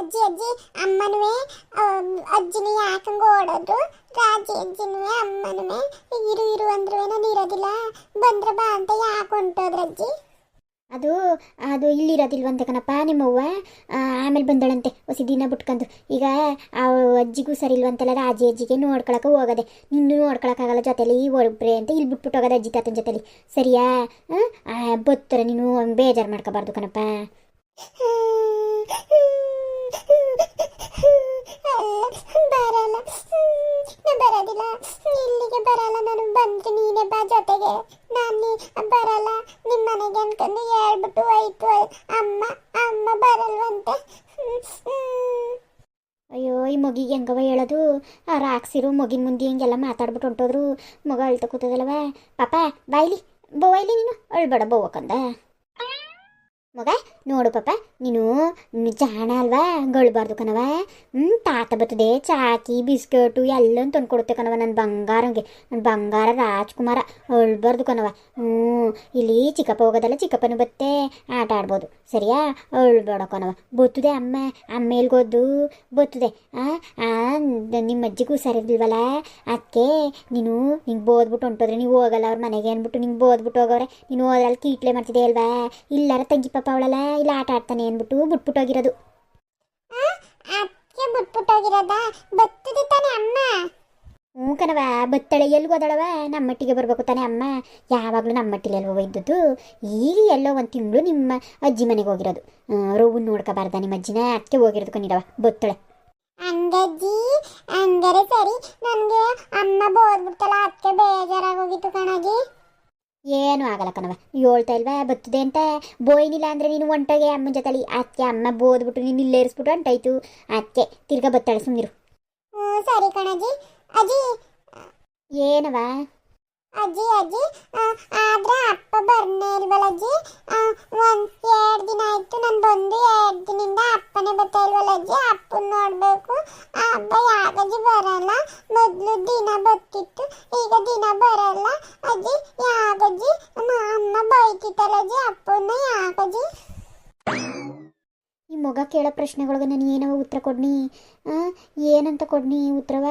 ಅಜ್ಜಿ ಅಜ್ಜಿ ಅಮ್ಮನುವೆ ಅಜ್ಜಿನೂ ಯಾಕಂಗ ಓಡೋದು ರಾಜಿ ಅಜ್ಜಿನೂ ಅಮ್ಮನುವೆ ಇರು ಇರು ಅಂದ್ರೂ ನಾನು ಇರೋದಿಲ್ಲ ಬಂದ್ರ ಬಾ ಅಂತ ಯಾಕೆ ಹೊಂಟೋದ್ರ ಅಜ್ಜಿ? ಅದು ಅದು ಇಲ್ಲಿರೋದಿಲ್ವಂತೆ ಕಣಪ್ಪ ನಿಮ್ಮವ್ವ. ಆಮೇಲೆ ಬಂದಳಂತೆ ಹೊಸ ದಿನ ಬಿಟ್ಕೊಂಡು ಈಗ ಆ ಅಜ್ಜಿಗೂ ಸರಿ ಇಲ್ವಂತಲ್ಲ ರಾಜಿ ಅಜ್ಜಿಗೆ ನೋಡ್ಕೊಳಕ್ಕೆ ಹೋಗದೆ. ನಿನ್ನೂ ನೋಡ್ಕೊಳಕ್ಕಾಗಲ್ಲ ಜೊತೆಲಿ ಈ ಒಬ್ಬರೇ ಅಂತ ಇಲ್ಲಿ ಬಿಟ್ಬಿಟ್ಟು ಹೋಗೋದು ಅಜ್ಜಿ ತಾತನ ಜೊತೆಲಿ. ಸರಿಯಾ? ಬತ್ತರ ನೀನು ಬೇಜಾರು ಮಾಡ್ಕೋಬಾರ್ದು ಕಣಪ್ಪ. ಬರಲ್ಲ ನಾನು ಬರೋದಿಲ್ಲ ಇಲ್ಲಿಗೆ ಬರಲ್ಲ ನಾನು ಬಂದ್ರೆ ನೀನೇ ಬಾ ಜೊತೆಗೆ ನಾನು ಬರಲ್ಲ ನಿಮ್ಮ ಮನೆಗೆ ಅನ್ಕೊಂಡು ಹೇಳ್ಬಿಟ್ಟು ಹೋಯ್ತು ಅಮ್ಮ ಅಮ್ಮ ಬರಲ್ವಂತೆ ಅಯ್ಯೋ, ಈ ಮಗಿಗೆ ಹೆಂಗವ ಹೇಳೋದು? ರಾಕ್ಸಿರು ಮಗಿನ ಮುಂದೆ ಹಿಂಗೆಲ್ಲ ಮಾತಾಡ್ಬಿಟ್ಟು ಹೊಂಟೋದ್ರು. ಮಗ ಅಳ್ತ ಕೂತದಲ್ಲವ? ಪಾಪ, ಬಾಯ್ಲಿ ಬೋಯ್ಲಿ ನೀನು. ಅಳ್ಬೇಡ ಬೋವಕ್ಕಂದ ಮಗ, ನೋಡು ಪಾಪ, ನೀನು ಜಾಣ ಅಲ್ವಾ? ಗೊಳ್ಬಾರ್ದು ಕಣವ ಹ್ಞೂ ತಾತ ಬರ್ತದೆ, ಚಾಕಿ, ಬಿಸ್ಕಟು ಎಲ್ಲ ತಂದ್ಕೊಡುತ್ತೆ ಕಣವ ನನ್ನ ಬಂಗಾರಂಗೆ. ನನ್ನ ಬಂಗಾರ ರಾಜ್ಕುಮಾರ, ಅಳ್ಬಾರ್ದು ಕಣವ ಹ್ಞೂ ಇಲ್ಲಿ ಚಿಕ್ಕಪ್ಪ ಹೋಗೋದಲ್ಲ ಚಿಕ್ಕಪ್ಪನ ಬತ್ತೆ, ಆಟ ಆಡ್ಬೋದು. ಸರಿಯಾ? ಅಳ್ಬೇಡಕ್ಕನವ ಬರ್ತದೆ ಅಮ್ಮ ಅಮ್ಮ ಎಲ್ಗೋದ್ದು ಬರ್ತದೆ ಆ ನಿಮ್ಮ ಅಜ್ಜಿಗೂ ಸರಿದಿಲ್ವಲ್ಲ ಅದಕ್ಕೆ ನೀನು ನಿಂಗೆ ಬೋದ್ಬಿಟ್ಟು ಹೊಂಟೋದ್ರೆ ನೀವು ಹೋಗಲ್ಲ ಅವ್ರ ಮನೆಗೆ ಅಂದ್ಬಿಟ್ಟು ನಿಂಗೆ ಬೋದ್ಬಿಟ್ಟು ಹೋಗೋರೆ ನೀನು ಹೋದ್ರಲ್ಲಿ ಕೀಟ್ಲೆ ಮಾಡ್ತಿದ್ದೆ ಅಲ್ವಾ ಇಲ್ಲಾರ ತಂಗಿ ಪಾಪ ಅವಳಲ್ಲ, ಇಲ್ಲ ಆಟ ಆಡ್ತಾನೆ ಅಂದ್ಬಿಟ್ಟು ಬಿಟ್ಬಿಟ್ಟೋಗಿರೋದು. ಅದಕ್ಕೆ ಹ್ಞೂ ಕಣವ ಬತ್ತಳೆ ಎಲ್ಲಿಗೆ ಹೋದಳವ ನಮ್ಮ ಮಟ್ಟಿಗೆ ಬರಬೇಕು ತಾನೆ ಅಮ್ಮ. ಯಾವಾಗಲೂ ನಮ್ಮ ಮಟ್ಟಿಲಿ ಅಲ್ವ ಇದ್ದದ್ದು. ಈಗ ಎಲ್ಲೋ ಒಂದು ತಿಂಗಳು ನಿಮ್ಮ ಅಜ್ಜಿ ಮನೆಗೆ ಹೋಗಿರೋದು. ರೋವು ನೋಡ್ಕೋಬಾರ್ದ ನಿಮ್ಮ ಅಜ್ಜಿನ ಅದಕ್ಕೆ ಹೋಗಿರೋದು ಕಣ್ಣಿಡವ ಬತ್ತಳೆ. ಹಂಗಜ್ಜಿ ಹಂಗಾರೆ ಸರಿ ನನಗೆ ಅಮ್ಮ ಬೋದ್ಬಿಡ್ತಲ್ಲ ಅದಕ್ಕೆ ಬೇಜಾರಾಗೋಗಿತ್ತು ಕಣಾಗಿ ಏನು ಆಗಲ್ಲ ಕಣವ ಹೇಳ್ತಾ ಇಲ್ವಾ ಬತ್ತದೆ ಅಂತ? ಬೋಯ್ನಿಲ್ಲ ಅಂದ್ರೆ ನೀನು ಒಂಟಾಗೆ ಅಮ್ಮನ ಜೊತೆಲಿ ಅದಕ್ಕೆ ಅಮ್ಮ ಬೋದ್ಬಿಟ್ಟು ನೀನು ಇಲ್ಲೇರಿಸ್ಬಿಟ್ಟು ಅಂಟಾಯ್ತು. ಅದಕ್ಕೆ ತಿರ್ಗಾ ಬತ್ತಳೆ ಸುಮ್ಮನಿರು ಹ್ಞೂ ಸರಿ ಕಣಜ್ಜಿ. ಅಜ್ಜಿ. ಏನವ? ಅಜ್ಜಿ ಅಜ್ಜಿ ಆದ್ರೆ ಅಪ್ಪ ಬರ್ನೇ ಇಲ್ವಲ್ಲ ಅಜ್ಜಿ? ಒಂದ್ ಎರಡ್ ದಿನ ಆಯ್ತು ನಾನು ಬಂದು ಎರಡ್ ದಿನದಿಂದ ಅಪ್ಪನೇ ಬರ್ತಾ ಇಲ್ವಲ್ಲ ಅಜ್ಜಿ? ಅಪ್ಪನ್ ನೋಡ್ಬೇಕು. ಆ ಹಬ್ಬ ಯಾಕಜ್ಜಿ ಬರಲ್ಲ? ಮೊದ್ಲು ದಿನ ಬತ್ತಿತ್ತು ಈಗ ದಿನ ಬರಲ್ಲ. ಅಜ್ಜಿ ಯಾಕಜ್ಜಿ ಅಮ್ಮ ಅಮ್ಮ ಬೈತಿತ್ತಲ್ಲ ಅಜ್ಜಿ ಅಪ್ಪನ ಯಾಕಜ್ಜಿ ಈ ಮಗ ಕೇಳೋ ಪ್ರಶ್ನೆಗಳಿಗೆ ನಾನು ಏನವ ಉತ್ತರ ಕೊಡ್ನಿ. ಏನಂತ ಕೊಡ್ನಿ ಉತ್ತರವ?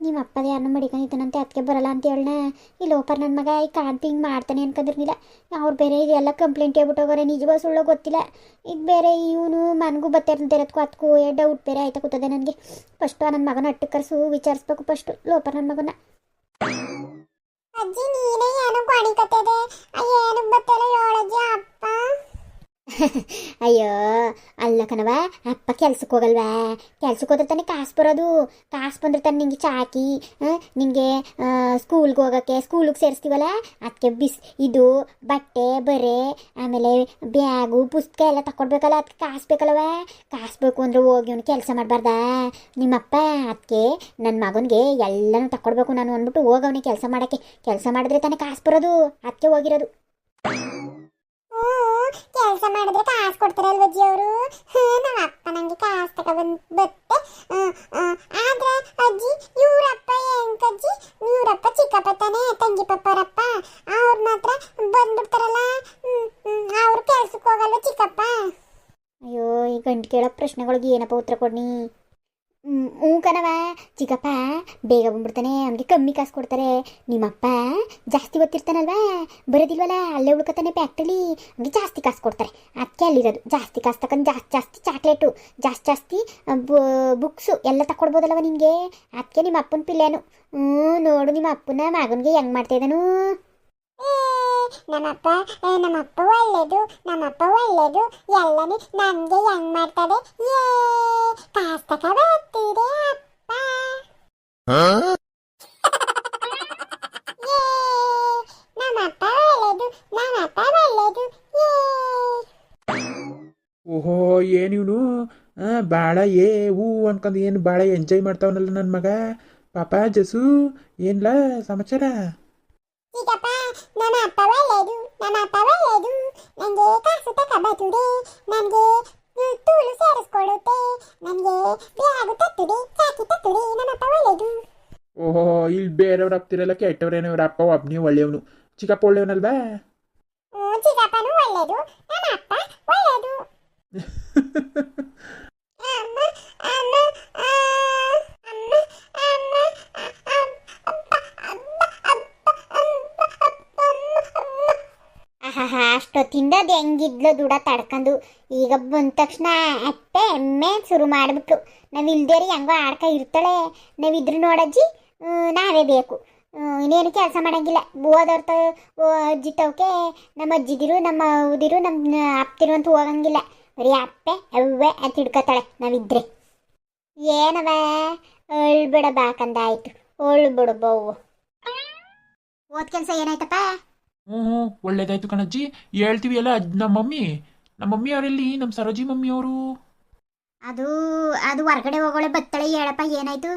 ನಿಮ್ಮ ಅಪ್ಪದ ಯಾರನ್ನ ಮಡಿಕೊಂಡಿದ್ದಾನಂತೆ ಅದಕ್ಕೆ ಬರಲ್ಲ ಅಂತ ಹೇಳಣ ಈ ಲೋಪರ್ ನನ್ನ ಮಗ ಈ ಕಾಂತಿ ಹಿಂಗೆ ಮಾಡ್ತಾನೆ ಅನ್ಕೊಂಡಿರ್ಲಿಲ್ಲ ಅವ್ರು ಬೇರೆ ಇದೆಲ್ಲ ಕಂಪ್ಲೇಂಟ್ ಹೇಳ್ಬಿಟ್ಟೋಗೋರೆ ನಿಜವಾಗ ನಿಜವೋ ಸುಳ್ಳೋ ಗೊತ್ತಿಲ್ಲ. ಈಗ ಬೇರೆ ಇವನು ಮನಗೂ ಬತ್ತಿರೋದಕ್ಕೂ ಅದಕ್ಕೂ ಡೌಟ್ ಬೇರೆ ಆಯ್ತಾ ಕೂತದೆ ನನಗೆ. ಫಸ್ಟು ನನ್ನ ಮಗನ ಅಟ್ಟು ಕರೆಸು ವಿಚಾರಿಸ್ಬೇಕು ಫಸ್ಟು. ಲೋಪರ್ ನನ್ನ ಮಗನ. ಅಜ್ಜಿ ನೀನೇ ಏನೋ ಅಯ್ಯ ಏನು ಬತ್ತಲ್ಲ ಹೇಳಜ್ಜಿ ಅಪ್ಪ? ಅಯ್ಯೋ ಅಲ್ಲ ಕಣವ ಅಪ್ಪ ಕೆಲ್ಸಕ್ಕೆ ಹೋಗಲ್ವಾ? ಕೆಲ್ಸಕ್ಕೆ ಹೋದ್ರೆ ತಾನೇ ಕಾಸು ಬರೋದು. ಕಾಸು ಬಂದ್ರೆ ತಾನೆ ನಿಂಗೆ ಚಾಕಿ ನಿಂಗೆ ಸ್ಕೂಲ್ಗೆ ಹೋಗೋಕ್ಕೆ ಸ್ಕೂಲಿಗೆ ಸೇರಿಸ್ತೀವಲ್ಲ? ಅದಕ್ಕೆ ಬಿಸ್, ಇದು, ಬಟ್ಟೆ, ಬರೆ, ಆಮೇಲೆ ಬ್ಯಾಗು, ಪುಸ್ತಕ ಎಲ್ಲ ತಕೊಡ್ಬೇಕಲ್ಲ ಅದಕ್ಕೆ ಕಾಸು ಬೇಕಲ್ಲವ ಕಾಸು ಬೇಕು ಅಂದ್ರೆ ಹೋಗಿ ಅವ್ನು ಕೆಲಸ ಮಾಡಬಾರ್ದಾ? ನಿಮ್ಮಪ್ಪ ಅದಕ್ಕೆ ನನ್ನ ಮಗನಿಗೆ ಎಲ್ಲನೂ ತಕೊಡ್ಬೇಕು ನಾನು ಅಂದ್ಬಿಟ್ಟು ಹೋಗವನಿಗೆ ಕೆಲಸ ಮಾಡೋಕ್ಕೆ. ಕೆಲಸ ಮಾಡಿದ್ರೆ ತಾನೇ ಕಾಸು ಬರೋದು ಅದಕ್ಕೆ ಹೋಗಿರೋದು. ಕೆಲಸ ಮಾಡಿದ್ರೆ ಕಾಸು ಕೊಡ್ತಾರಲ್ವ ಅಜ್ಜಿ ಅವರು? ನಮ್ಮ ಅಪ್ಪ ನಂಗೆ ಕಾಸು ತಗೊಬಂದ್ ಬತ್ತೆ. ಹ್ಮ್, ಹ್ಮ್. ಆದ್ರೆ ಅಜ್ಜಿ ಇವ್ರಪ್ಪ ಹೆಂಗಜ್ಜಿ ಇವ್ರಪ್ಪ ಚಿಕ್ಕಪ್ಪ ತಾನೇ ತಂಗಿ ಪಪ್ಪರಪ್ಪ. ಅವ್ರ ಮಾತ್ರ ಬಂದ್ಬಿಡ್ತಾರಲ್ಲ. ಅವ್ರು ಕೆಲ್ಸಕ್ಕೆ ಹೋಗಲ್ವ ಚಿಕ್ಕಪ್ಪ? ಅಯ್ಯೋ ಈ ಗಂಟು ಕೇಳೋ ಪ್ರಶ್ನೆಗಳಿಗೆ ಏನಪ್ಪ ಉತ್ತರ ಕೊಡ್ನಿ? ಹ್ಞೂ ಕಣವ ಚಿಕ್ಕಪ್ಪ ಬೇಗ ಬಂದ್ಬಿಡ್ತಾನೆ ಅವನಿಗೆ ಕಮ್ಮಿ ಕಾಸು ಕೊಡ್ತಾರೆ. ನಿಮ್ಮಪ್ಪ ಜಾಸ್ತಿ ಗೊತ್ತಿರ್ತಾನಲ್ವಾ? ಬರೋದಿಲ್ವಲ್ಲ ಅಲ್ಲೇ ಉಳ್ಕೊತಾನೆ ಫ್ಯಾಕ್ಟ್ರಿಲಿ ಅವನಿಗೆ ಜಾಸ್ತಿ ಕಾಸು ಕೊಡ್ತಾರೆ. ಅದಕ್ಕೆ ಅಲ್ಲಿರೋದು. ಜಾಸ್ತಿ ಕಾಸು ತಗೊಂಡು ಜಾಸ್ತಿ ಜಾಸ್ತಿ ಚಾಕ್ಲೇಟು ಜಾಸ್ತಿ ಜಾಸ್ತಿ ಬುಕ್ಸು ಎಲ್ಲ ತಕೊಡ್ಬೋದಲ್ಲವ ನಿಮಗೆ ಅದಕ್ಕೆ ನಿಮ್ಮ ಅಪ್ಪನ ಪಿಲ್ಲೇನು. ಹ್ಞೂ ನೋಡು ನಿಮ್ಮ ಅಪ್ಪನ ಮಗನಿಗೆ ಹೆಂಗೆ ಮಾಡ್ತಾ ಇದ್ದಾನು. ಏ, ನಮ್ಮಪ್ಪ ನಮ್ಮಪ್ಪ ಒಳ್ಳೇದು ನಮ್ಮಪ್ಪ ಒಳ್ಳೇದು ಎಲ್ಲನೇ ನನ್ಗೆ ಹೆಂಗ್ ಮಾಡ್ತದೆ ಏ ಕಾಸು ತಗೊಬರ್ತೀರಿ ಅಪ್ಪ. ನಮ್ಮಪ್ಪ ಒಳ್ಳೇದು ನಮ್ಮಪ್ಪ ಒಳ್ಳೇದು ಏ. ಓಹೋ ಏನು ಇವನು? ಭಾಳ ಏ ಹೂ ಅನ್ಕೊಂಡು ಏನು ಭಾಳ ಎಂಜಾಯ್ ಮಾಡ್ತಾವನಲ್ಲ ನನ್ನ ಮಗ. ಪಾಪ ಜಸು ಏನ್ಲ ಸಮಾಚಾರ? ನನ್ನ ಅಪ್ಪ ಒಳ್ಳೆಯದು ನನ್ನ ಅಪ್ಪ ಒಳ್ಳೆಯದು ನನಗೆ ಕಾಸು ತಗೊಬರ್ತದೆ ನನಗೆ ತೂಲು ಸೇರಿಸ್ಕೊಡುತ್ತೆ. ನನಗೆ ಬ್ಯಾಗು ತತ್ತುದೆ ಚಾಕಿ ತತ್ತುದೆ ಅಪ್ಪ ಒಳ್ಳೆಯದು ಓಹೋ ಇಲ್ಲಿ ಬೇರೆಯವ್ರ ಅಪ್ತಿರಲ್ಲ ಕೆಟ್ಟವ್ರೇನೋ ಇವ್ರ ಅಪ್ಪ ಒಬ್ಬನೇ ಒಳ್ಳೆಯವನು. ಚಿಕ್ಕಪ್ಪ ಒಳ್ಳೆಯವನಲ್ವಾ? ಓ ಚಿಕ್ಕಪ್ಪನೂ ಒಳ್ಳೇದು ನಮ್ಮ ಅಪ್ಪ ಒಳ್ಳೆಯದು ಅಮ್ಮ ಇರೋದು ಹೆಂಗಿದ್ಲು ದುಡ ತಡ್ಕೊಂಡು ಈಗ ಬಂದ ತಕ್ಷಣ ಅತ್ತೆ ಎಮ್ಮೆ ಶುರು ಮಾಡಿಬಿಟ್ಲು. ನಾವು ಇಲ್ದೇರಿ ಹೆಂಗೋ ಆಡ್ಕ ಇರ್ತಾಳೆ. ನಾವು ಇದ್ರು ನೋಡಜ್ಜಿ ನಾವೇ ಬೇಕು. ಇನ್ನೇನು ಕೆಲಸ ಮಾಡಂಗಿಲ್ಲ. ಹೋದವ್ರ ತ ಅಜ್ಜಿ ತವಕೆ ನಮ್ಮ ಅಜ್ಜಿದಿರು, ನಮ್ಮ ಉದಿರು ನಮ್ಮ ಅಪ್ತಿರು ಅಂತ ಹೋಗಂಗಿಲ್ಲ. ಬರೀ ಅಪ್ಪೆ, ಅವ್ವೆ ಅಂತ ಹಿಡ್ಕೊತಾಳೆ ನಾವಿದ್ರೆ ಏನವ? ಅಳ್ಬಿಡ ಬಾಕಂದಾಯ್ತು. ಅಳ್ಬಿಡು ಬವ್ವು ಓದ್ ಕೆಲಸ ಏನಾಯ್ತಪ್ಪ? ಹ್ಞೂ ಹ್ಞೂ ಒಳ್ಳೇದಾಯ್ತು ಕಣಜ್ಜಿ. ಹೇಳ್ತೀವಿ ಅಲ್ಲ ನಮ್ಮ ಮಮ್ಮಿ? ನಮ್ಮ ಮಮ್ಮಿ ಅವರೆಲ್ಲಿ? ನಮ್ಮ ಸರೋಜಿ ಮಮ್ಮಿ ಅವರು? ಅದು ಅದು ಹೊರಗಡೆ ಹೋಗೋಳೆ ಬತ್ತಳೆ ಹೇಳಪ್ಪ ಏನಾಯ್ತು?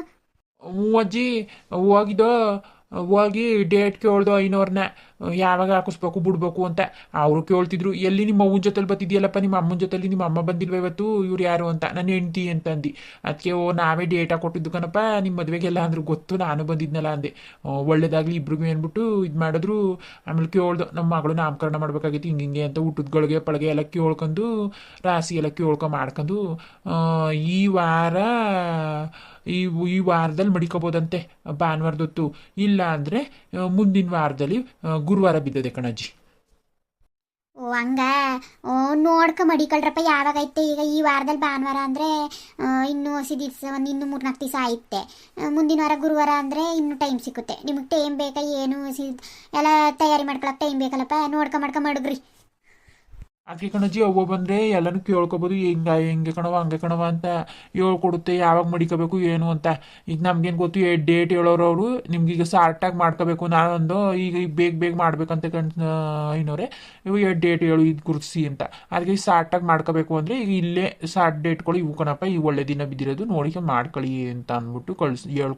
ಹ್ಞೂ ಅಜ್ಜಿ ಹೋಗಿದ್ದೋ ಹೋಗಿ ಡೇಟ್ ಕೇಳ್ದು ಐನೋರ್ನ ಯಾವಾಗ ಹಾಕಿಸ್ಬೇಕು, ಬಿಡ್ಬೇಕು ಅಂತ. ಅವರು ಕೇಳ್ತಿದ್ರು, ಎಲ್ಲಿ ನಿಮ್ಮ ಅವ್ವನ ಜೊತೆಲಿ ಬತ್ತಿದ್ಯಲ್ಲಪ್ಪ ನಿಮ್ಮ ಅಮ್ಮನ ಜೊತೆಲಿ, ನಿಮ್ಮ ಅಮ್ಮ ಬಂದಿಲ್ವ ಇವತ್ತು? ಇವ್ರು ಯಾರು ಅಂತ? ನನ್ನ ಹೆಂಡ್ತಿ ಅಂತ ಅಂದು ಅದಕ್ಕೆ, ಓ, ನಾವೇ ಡೇಟಾ ಹಾಕೊಟ್ಟಿದ್ದು ಕಣಪ್ಪ ನಿಮ್ಮ ಮದುವೆಗೆಲ್ಲ ಅಂದ್ರು ಗೊತ್ತು, ನಾನು ಬಂದಿದ್ನಲ್ಲ ಅಂದೆ. ಒಳ್ಳೇದಾಗಲಿ ಇಬ್ರಿಗೂ ಏನ್ಬಿಟ್ಟು ಇದು ಮಾಡಿದ್ರು. ಆಮೇಲೆ ಕೇಳ್ದು, ನಮ್ಮ ಮಗಳು ನಾಮಕರಣ ಮಾಡ್ಬೇಕಾಗಿತ್ತು ಹಿಂಗೆ ಹಿಂಗೆ ಅಂತ ಊಟದಗಳಿಗೆ ಪಳಗೆ ಎಲ್ಲ ಕೇಳ್ಕೊಂಡು ರಾಸಿ ಎಲ್ಲ ಕೇಳ್ಕೊ ಮಾಡ್ಕೊಂಡು ಈ ವಾರ, ಈ ಈ ವಾರದಲ್ಲಿ ಮಡಿಕೋಬೋದಂತೆ, ಭಾನುವಾರದೊತ್ತು. ಇಲ್ಲ ಅಂದರೆ ಮುಂದಿನ ವಾರದಲ್ಲಿ ಗುರುವಾರ ಬಿದ್ದದೆ ಕಣಜ್ಜಿ. ಓ, ಹಂಗ? ನೋಡ್ಕ ಮಡಿಕಳ್ರಪ್ಪ ಯಾವಾಗ ಐತೆ? ಈಗ ಈ ವಾರದಲ್ಲಿ ಭಾನುವಾರ ಅಂದ್ರೆ ಇನ್ನು ಹಸಿ ದಿವಸ, ಒಂದು ಇನ್ನು ಮೂರ್ನಾಲ್ಕು ದಿವಸ ಆಯ್ತೆ ಮುಂದಿನ ವಾರ ಗುರುವಾರ ಅಂದ್ರೆ ಇನ್ನು ಟೈಮ್ ಸಿಕ್ಕುತ್ತೆ. ನಿಮಗೆ ಟೈಮ್ ಬೇಕಾ, ಏನು ಎಲ್ಲಾ ಎಲ್ಲ ತಯಾರಿ ಮಾಡ್ಕೊಳಕ್ಕೆ ಟೈಮ್ ಬೇಕಲ್ಲಪ್ಪ? ನೋಡ್ಕ, ಮಾಡ್ಕ, ಮಡಗ್ರಿ. ಅದಕ್ಕೆ ಕಣಜ್ಜಿ ಅವ್ವ ಬಂದರೆ ಎಲ್ಲನೂ ಕೇಳ್ಕೊಬೋದು, ಹಿಂಗ, ಹೆಂಗೆ ಕಣವ ಹಂಗೆ ಕಣವ ಅಂತ ಹೇಳ್ಕೊಡುತ್ತೆ ಯಾವಾಗ ಮಡಿಕೋಬೇಕು, ಏನು ಅಂತ. ಈಗ ನಮ್ಗೇನು ಗೊತ್ತು ಡೇಟ್ ಹೇಳೋರು ಅವರು ನಿಮ್ಗೆ ಈಗ ಸಾರ್ಟಾಗಿ ಮಾಡ್ಕೋಬೇಕು, ನಾನೊಂದು, ಈಗ ಈಗ ಬೇಗ ಬೇಗ ಮಾಡ್ಬೇಕಂತ ಕಣ್ ಏನೋರೆ ಇವು ಎರಡು ಡೇಟ್ ಹೇಳು, ಇದು ಗುರುತಿಸಿ ಅಂತ. ಅದಕ್ಕೆ ಸಾರ್ಟಾಗಿ ಮಾಡ್ಕೋಬೇಕು ಅಂದರೆ ಈಗ ಇಲ್ಲೇ ಸಾರ್ಟ್ ಡೇಟ್ಗಳು ಇವು ಕಣಪ್ಪ, ಈ ಒಳ್ಳೆ ದಿನ ಬಿದ್ದಿರೋದು ನೋಡಿಕೆ ಮಾಡ್ಕೊಳ್ಳಿ ಅಂತ ಅಂದ್ಬಿಟ್ಟು ಕಳ್ಸಿ, ಹೇಳ್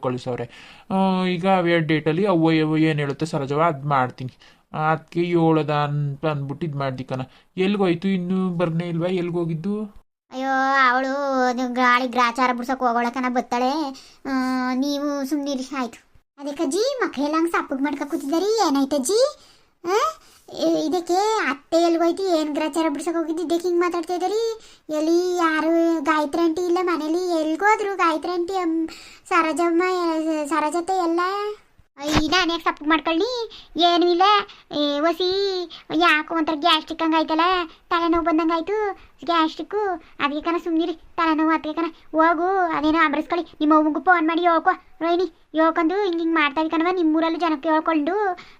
ಈಗ ಎರಡು ಡೇಟಲ್ಲಿ ಅವ್ವ ಏನು ಹೇಳುತ್ತೆ ಸರಜವ ಅದು ಮಾಡ್ತೀನಿ. ಅದಕ್ಕೆ ಏಳದ ಅಂತ ಅಂದ್ಬಿಟ್ಟು ಇದು ಮಾಡ್ದಿ ಕಣ ಎಲ್ಗೋಯ್ತು ಇನ್ನೂ ಬರ್ನೇ ಇಲ್ವಾ? ಎಲ್ಗೋಗಿದ್ದು? ಅಯ್ಯೋ, ಅವಳು ಗಾಳಿ ಗ್ರಾಚಾರ ಬಿಡ್ಸಕ್ ಹೋಗೋಳಕನ ಬತ್ತಳೆ. ನೀವು ಸುಮ್ಮನಿರಿ ಆಯ್ತು. ಅದಕ್ಕಜ್ಜಿ ಮಕ್ಕಳೆಲ್ಲ ಹಂಗೆ ಮಾಡ್ಕೊ ಕೂತಿದ್ದಾರಿ. ಏನಾಯ್ತ ಜಿ ಇದಕ್ಕೆ ಅತ್ತೆ ಎಲ್ಗೋಯ್ತು? ಏನು ಗ್ರಾಚಾರ ಬಿಡ್ಸಕ್ ಹೋಗಿದ್ದು? ಇದಕ್ಕೆ ಹಿಂಗೆ ಮಾತಾಡ್ತಾ ಇದ್ದೀರಿ? ಎಲ್ಲಿ ಯಾರು ಗಾಯತ್ರಿ ಆಂಟಿ ಇಲ್ಲ ಮನೇಲಿ? ಎಲ್ಗೋದ್ರು ಗಾಯತ್ರಿ ಆಂಟಿ ಸರಜಮ್ಮ, ಸರೋಜತೆ ಎಲ್ಲ? ನಾನೇ ಸಪ್ಪಗೆ ಮಾಡ್ಕೊಳ್ಳಿ ಏನೂ ಇಲ್ಲ. ಒಸಿ, ಯಾಕೋ ಒಂಥರ ಗ್ಯಾಸ್ಟ್ರಿಕ್ ಹಂಗಾಯ್ತಲ್ಲ ತಲೆನೋವು ಬಂದಂಗೆ ಆಯಿತು. ಗ್ಯಾಸ್ಟ್ರಿಕ್ಕು. ಅದಕ್ಕೆ ಕಣ ಸುಮ್ಮನಿರಿ ತಲೆನೋವು ಅದಕ್ಕೆ ಕಣ. ಹೋಗು, ಅದೇನೋ ಅಂಬರಿಸ್ಕೊಳ್ಳಿ ನಿಮ್ಮ ಅವ್ಗೂ ಫೋನ್ ಮಾಡಿ ಹೇಳ್ಕೊ. ರೋಹಿಣಿ, ಹೇಳ್ಕೊಂಡು ಹಿಂಗೆ ಹಿಂಗೆ ಮಾಡ್ತಾ ಇದ್ದ ಕಣವ ನಿಮ್ಮೂರಲ್ಲೂ ಜನಕ್ಕೆ ಹೇಳ್ಕೊಂಡು.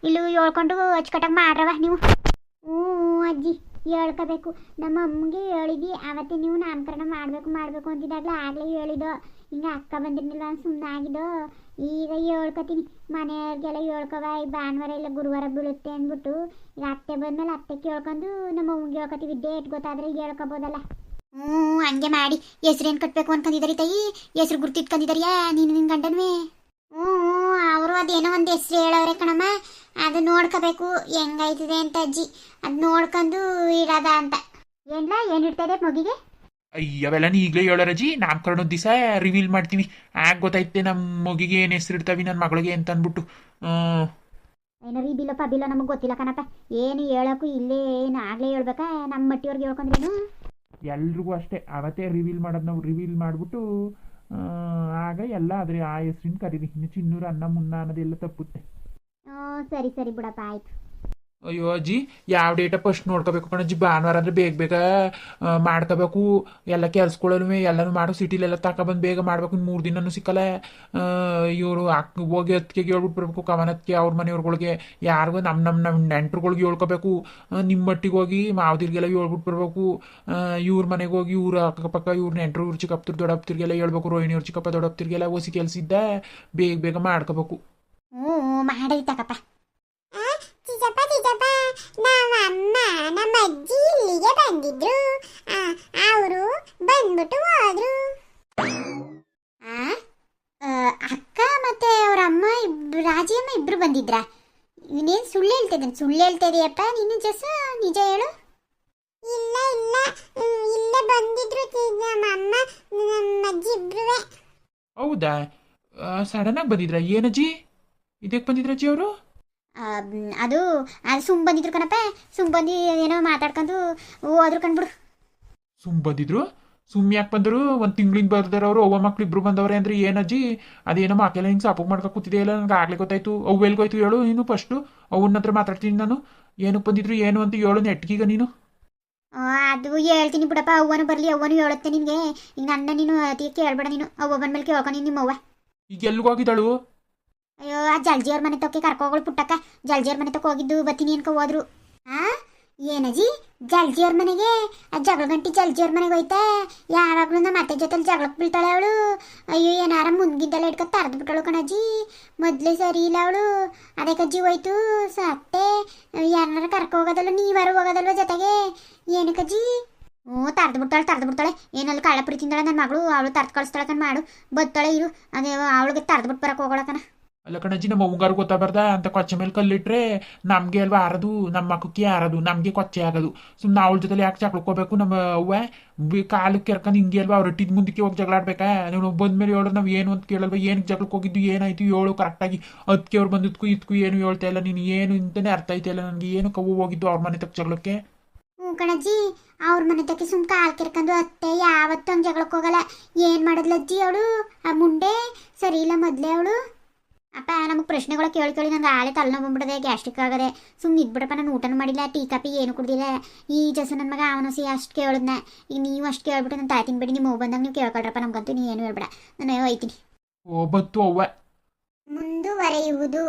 ಇಲ್ಲೂ ಹೇಳ್ಕೊಂಡು ಅಚ್ಚುಕಟ್ಟಾಗಿ ಮಾಡ್ರವ ನೀವು. ಹ್ಞೂ, ಅಜ್ಜಿ. ಹೇಳ್ಕೋಬೇಕು. ನಮ್ಮ ಅಮ್ಮಗೆ ಹೇಳಿದ್ವಿ, ಅವತ್ತೇ ನೀವು ನಾಮಕರಣ ಮಾಡಬೇಕು ಮಾಡಬೇಕು ಅಂತಿದ್ದಾಗಲೇ ಆಗಲೇ ಹೇಳಿದೋ ಹಿಂಗೆ ಅಕ್ಕ ಬಂದಿರಲಿಲ್ಲ ಸುಮ್ಮನೆ ಆಗಿದೋ ಈಗ ಹೇಳ್ಕೊತೀನಿ. ಮನೆಯವ್ರಿಗೆಲ್ಲ ಹೇಳ್ಕೊವ ಈ ಭಾನುವಾರ ಇಲ್ಲ ಗುರುವಾರ ಬೀಳುತ್ತೆ ಅಂದ್ಬಿಟ್ಟು. ಈಗ ಅತ್ತೆ ಬಂದ್ಮೇಲೆ ಅತ್ತೆ ಕೇಳ್ಕೊಂಡು ನಮ್ಮ ಅಮ್ಮಗೆ ಹೇಳ್ಕೊತೀವಿ. ಡೇಟ್ ಗೊತ್ತಾದ್ರೆ ಹೇಳ್ಕೊಬೋದಲ್ಲ. ಹ್ಞೂ, ಹಂಗೆ ಮಾಡಿ. ಹೆಸ್ರೇನು ಕಟ್ಟಬೇಕು ಅಂತಂದಿದ್ದಾರೆ ತಾಯಿ? ಹೆಸ್ರು ಗುರ್ತಿಟ್ಕೊಂಡಿದಾರಿಯಾ? ನೀನು ನಿನ್ನ ಗಂಡನ್ವೇ? ಹ್ಞೂ ಅವರು ಅದೇನೋ ಒಂದು ಹೆಸ್ರು ಹೇಳವ್ರೆ ಕಣಮ್ಮ. ಅದು ನೋಡ್ಕೋಬೇಕು ಹೆಂಗಾಯ್ತದೆ ಅಂತ ಅಜ್ಜಿ. ಅದು ನೋಡ್ಕೊಂಡು ಇಡದ ಅಂತ. ಏನ್ಲ ಏನು ಇರ್ತದೆ ಮಗಿಗೆ? ಅವೆಲ್ಲ ಈಗಲೇ ಹೇಳೋರಜ್ಜಿ ನಾಮಕರಣದ ದಿವಸ ರಿವೀಲ್ ಮಾಡ್ತೀವಿ ಆಗ ಗೊತ್ತಾಯ್ತೆ ನಮ್ಮ ಮಗಿಗೆ ಏನು ಹೆಸರು ಇಡ್ತಾವಿ ನನ್ನ ಮಗಳಿಗೆ ಅಂತ ಅಂದ್ಬಿಟ್ಟು. ಏನೋ ರೀ ಬಿಲ್ಲಪ್ಪ ಬಿಲ್ಲ ನಮಗೆ ಗೊತ್ತಿಲ್ಲ ಕಣಪ್ಪ. ಏನು ಹೇಳೋಕ್ಕೂ ಇಲ್ಲೇ ಏನು ಆಗಲೇ ಹೇಳ್ಬೇಕಾ? ನಮ್ಮ ಮಟ್ಟಿಯವ್ರಿಗೆ ಹೇಳ್ಕೊಂಡ್ರೇನು? ಎಲ್ರಿಗೂ ಅಷ್ಟೇ. ಅವತ್ತೇ ರಿವೀಲ್ ಮಾಡೋದು ನಾವು ರಿವೀಲ್ ಮಾಡಿಬಿಟ್ಟು ಆಗ ಎಲ್ಲ ಆದರೆ ಆ ಹೆಸರಿನ ಕರೀರಿ. ಇನ್ನು ಚಿನ್ನೂರು ಅನ್ನ, ಮುನ್ನ ಅನ್ನೋದೆಲ್ಲ ತಪ್ಪುತ್ತೆ. ಸರಿ ಸರಿ ಬಿಡಪ್ಪ, ಆಯ್ತು. ಅಯ್ಯೋ ಅಜ್ಜಿ, ಯಾವ ಡೇಟ ಫಸ್ಟ್ ನೋಡ್ಕೋಬೇಕು ಕಣಜ್ಜಿ? ಭಾನುವಾರ ಅಂದ್ರೆ ಬೇಗ ಬೇಗ ಮಾಡ್ಕೋಬೇಕು. ಎಲ್ಲ ಕೆಲ್ಸಗಳಲ್ಲೂ, ಎಲ್ಲನೂ ಮಾಡೋ. ಸಿಟಿಲೆಲ್ಲ ತಗೊಬಂದು ಬೇಗ ಮಾಡ್ಬೇಕು. ಮೂರು ದಿನನೂ ಸಿಕ್ಕಲ್ಲ. ಇವರು ಅಕ್ಕ ಹೋಗಿ ಅದಕ್ಕೆ ಹೇಳ್ಬಿಟ್ಟು ಬರ್ಬೇಕು. ಕವನಕ್ಕೆ ಅವ್ರ ಮನೆಯವ್ರಗಳಿಗೆ. ಯಾರಿಗೂ ನಮ್ಮ ನಮ್ಮ ನಮ್ಮ ನೆಂಟ್ರುಗಳಿಗೆ ಹೇಳ್ಕೋಬೇಕು. ನಿಮ್ಮ ಮಟ್ಟಿಗೆ ಹೋಗಿ ಮಾವದಿರ್ಗೆಲ್ಲ ಹೇಳ್ಬಿಟ್ಟು ಬರ್ಬೇಕು. ಇವ್ರ ಮನೆಗೆ ಹೋಗಿ ಇವ್ರ ಅಕ್ಕಪಕ್ಕ, ಇವ್ರ ನೆಂಟ್ರು, ಇವ್ರ ಚಿಕ್ಕಪ್ಪರು ದೊಡ್ಡಪ್ತಿರ್ಗೆಲ್ಲ ಹೇಳ್ಬೇಕು. ರೋಹಿಣಿ ಅವ್ರ ಚಿಕ್ಕಪ್ಪ ದೊಡ್ಡಪ್ತಿರ್ಗೆಲ್ಲ ಓಸಿ ಕೆಲಸ ಬೇಗ ಬೇಗ ಮಾಡ್ಕೋಬೇಕು. ಹ್ಞೂ ಮಾಡಿ ನಮ್ಮ ಅಮ್ಮ ನಮ್ಮ ಅಜ್ಜಿ ಇಲ್ಲಿಗೆ ಬಂದಿದ್ರು ಅವರು ಬಂದ್ಬಿಟ್ಟು ಹೋದ್ರು. ಅಕ್ಕ ಮತ್ತೆ ಅವ್ರ ಅಮ್ಮ ಇಬ್ರು ರಾಜಿಯಮ್ಮ ಇಬ್ರು ಬಂದಿದ್ರಾ? ಇವನೇನು ಸುಳ್ಳು ಹೇಳ್ತಿದ್ದಾನೆ ಸುಳ್ಳು ಹೇಳ್ತಾ ಇದೆಯಪ್ಪ ನೀನು ಜಸ ನಿಜ ಹೇಳು. ಇಲ್ಲ ಇಲ್ಲ. ಇಲ್ಲ ಬಂದಿದ್ರು ನಮ್ಮ ಅಮ್ಮ ನಮ್ಮ ಅಜ್ಜಿ ಇಬ್ರುವೆ. ಹೌದಾ? ಸಡನ್ನಾಗಿ ಬಂದಿದ್ರಾ? ಏನಜ್ಜಿ ಇದಕ್ಕೆ ಬಂದಿದ್ರಜ್ಜಿ ಅವರು? ಅದು ಅದು ಸುಮ್ ಬಂದಿದ್ರು ಕಣಪ್ಪ. ಸುಮ್ ಬಂದು ಏನೋ ಮಾತಾಡ್ಕೊಂಡು ಹೋದ್ರು ಕಣ್ಬಿಡು. ಸುಮ್ ಬಂದಿದ್ರು ಸುಮ್ ಯಾಕೆ ಬಂದರು? ಒಂದು ತಿಂಗಳಿಂದ ಬರ್ದಾರ ಅವರು ಅವ್ವ ಮಕ್ಳು ಇಬ್ರು ಬಂದವ್ರೆ ಅಂದ್ರೆ ಏನಜ್ಜಿ ಅದೇನೋ ಮಕ್ಕಳ ಹಿಂಗೆ ಸಾಪು ಮಾಡ್ಕೊ ಕೂತಿದೆ ಇಲ್ಲ? ನನಗೆ ಆಗ್ಲಿ ಗೊತ್ತಾಯ್ತು. ಅವು ಎಲ್ಗೋಯ್ತು ಹೇಳು ನೀನು ಫಸ್ಟು ಅವನ ಹತ್ರ ಮಾತಾಡ್ತೀನಿ ನಾನು. ಏನಕ್ಕೆ ಬಂದಿದ್ರು ಏನು ಅಂತ ಹೇಳು ನೆಟ್ಗೀಗ ನೀನು. ಅದು ಹೇಳ್ತೀನಿ ಬಿಡಪ್ಪ. ಅವ್ವನು ಬರಲಿ ಅವ್ವನು ಹೇಳುತ್ತೆ ನಿನಗೆ. ಈಗ ನನ್ನ ನೀನು ಅತಿ ಕೇಳ್ಬೇಡ ನೀನು. ಅವ್ವ ಬಂದ್ಮೇಲೆ ಕೇಳ್ಕೊಂಡು ನಿಮ್ಮ ಅವ್ವ ಈಗ ಎಲ್ಲಿಗೋಗಿದ್ದಾಳು ಅಯ್ಯೋ, ಆ ಜಲ್ಜಿಯವ್ರ ಮನೆ ತೊಕ್ಕೆ ಕರ್ಕೋಗಳು ಪುಟ್ಟಕ್ಕ. ಜಲ್ಜಿಯವ್ರ ಮನೆ ತೊಕ್ಕೆ ಹೋಗಿದ್ದು ಬತ್ತೀನಿ ಅನ್ಕೊ ಹೋದ್ರು. ಆ? ಏನಜಿ ಜಲ್ಜಿಯವ್ರ ಮನೆಗೆ? ಆ ಜಗಳ ಗಂಟಿ ಜಲ್ಜಿಯವ್ರ ಮನೆಗೆ ಹೋಯ್ತಾ? ಯಾವಾಗ್ಲೂ ನಮ್ಮ ಅತ್ತೆ ಜೊತೆಲಿ ಜಗಳಕ್ಕೆ ಬೀಳ್ತಾಳೆ ಅವಳು. ಅಯ್ಯೋ, ಏನಾರ ಮುಂದಿದ್ದಲ್ಲ ಇಟ್ಕೊಂಡು ತರದು ಬಿಟ್ಟಳು ಕಣಜ್ಜಿ. ಮೊದಲೇ ಸರಿ ಇಲ್ಲ ಅವಳು. ಅದಕ್ಕಜ್ಜಿ ಹೋಯ್ತು. ಸತ್ತೆ ಯಾರ ಕರ್ಕೊ ಹೋಗೋದಲ್ಲ ನೀವಾರು ಹೋಗೋದಲ್ವ ಜೊತೆಗೆ? ಏನಕ್ಕಜ್ಜಿ ಹ್ಞೂ, ತರ್ದು ಬಿಡ್ತಾಳೆ ತರ್ದು ಬಿಡ್ತಾಳೆ. ಏನಲ್ಲಿ ಕಳ್ಳ ಪ್ರೀತಿ ತಿಂದಾಳೆ ನನ್ನ ಮಗಳು. ಅವಳು ತರ್ದು ಕಳಿಸ್ತಾಳೆ ಕಣ್ ಮಾಡು. ಬತ್ತಾಳೆ ಇರು. ಅದೇ, ಅವಳಿಗೆ ತರ್ದು ಬಿಟ್ಟು ಬರಕ್ಕೆ ಹೋಗೋಳಕನ ಅಲ್ಲ ಕಣಜ್ಜಿ ನಮ್ಮ ಅವ್ಗಾರು ಗೊತ್ತಾಗ್ಬಾರ್ದ ಅಂತ ಕೊಚ್ಚೆ ಮೇಲೆ ಕಲ್ಲಿಟ್ರೆ, ನಮ್ಗೆ ಅಲ್ವಾ ಆರದು ನಮ್ಮ ಮಕ್ಕಕ್ಕೆ ಆರದು ನಮಗೆ ಕೊಚ್ಚೆ ಆಗೋದು. ಸುಮ್ಮನೆ ಅವಳ ಜೊತೆಲಿ ಯಾಕೆ ಜಗಳಕ್ಕೋಬೇಕು ನಮ್ಮ ಅವ್ವ? ಕಾಲು ಕೆರ್ಕೊಂಡು ಹಿಂಗೆ ಅಲ್ವಾ ಅವ್ರ ಇಟ್ಟಿದ್ ಮುಂದಕ್ಕೆ ಹೋಗಿ ಜಗಳ ಆಡ್ಬೇಕಾ? ನೀವು ಬಂದ್ಮೇಲೆ ಹೇಳೋ, ನಾವು ಏನು ಅಂತ ಕೇಳಲ್ವ? ಏನು ಜಗಳಕ್ಕೆ ಹೋಗಿದ್ದು, ಏನಾಯ್ತು? ಹೇಳು ಕರೆಕ್ಟಾಗಿ ಅದಕ್ಕೆ ಅವ್ರು ಬಂದಿದ್ಕು ಇದಕ್ಕೂ ಏನು ಹೇಳ್ತಾ ಇಲ್ಲ. ನೀನು ಏನು ಅಂತಾನೆ ಅರ್ಥ ಆಯ್ತಾ ಇಲ್ಲ ನನಗೆ. ಏನು ಕವು ಹೋಗಿದ್ದು ಅವ್ರ ಮನೆ ತಕ್ಕ ಜಗಳಕ್ಕೆ? ಹ್ಞೂ ಕಣಜ್ಜಿ ಅವ್ರ ಮನೆ ತಕ್ಕೆ ಸುಮ್ ಕಾಲ್ ಕೆರ್ಕೊಂಡು ಅತ್ತೆ ಯಾವತ್ತೊಂದು ಜಗಳಕ್ಕೆ ಹೋಗಲ್ಲ. ಏನು ಮಾಡಿದ್ಲು ಅಜ್ಜಿ ಅವಳು? ಆ ಮುಂಡೆ? ಸರಿ ಇಲ್ಲ ಮೊದಲೇ ಅವಳು? ಅಪ್ಪ ನಮಗೆ ಪ್ರಶ್ನೆಗಳು ಕೇಳಿ ಕೇಳಿ ನಂಗೆ ಆಳೆ ತಲೆನೋವು ಬಂದ್ಬಿಡದೆ ಗ್ಯಾಸ್ಟ್ರಿಕ್ ಆಗದೆ ಸುಮ್ಮನೆ ಇದ್ಬಿಡಪ್ಪ ನಾನು ಊಟನೂ ಮಾಡಿಲ್ಲ ಟೀ ಕಾಪಿ ಏನು ಕುಡ್ದಿಲ್ಲ. ಈ ಜಸ ನನ್ನ ಮಗ ಅವನು ಸಿ ಅಷ್ಟು ಕೇಳಿದ್ನ. ಈಗ ನೀವು ಅಷ್ಟು ಕೇಳ್ಬಿಟ್ಟು ನನ್ನ ತಾಯಿ ತಿನ್ಬೇಡಿ ನಿಮ್ಮ ಬಂದಾಗ ನೀವು ಕೇಳ್ಕೊಳ್ರಪ್ಪ ನಮಗಂತೂ ನೀ ಏನು ಹೇಳ್ಬೇಡ. ನಾನು ಹೋಯ್ತೀನಿ. ಓ ಬತ್ತು ಅವ್ವ. ಮುಂದುವರೆಯುವುದು.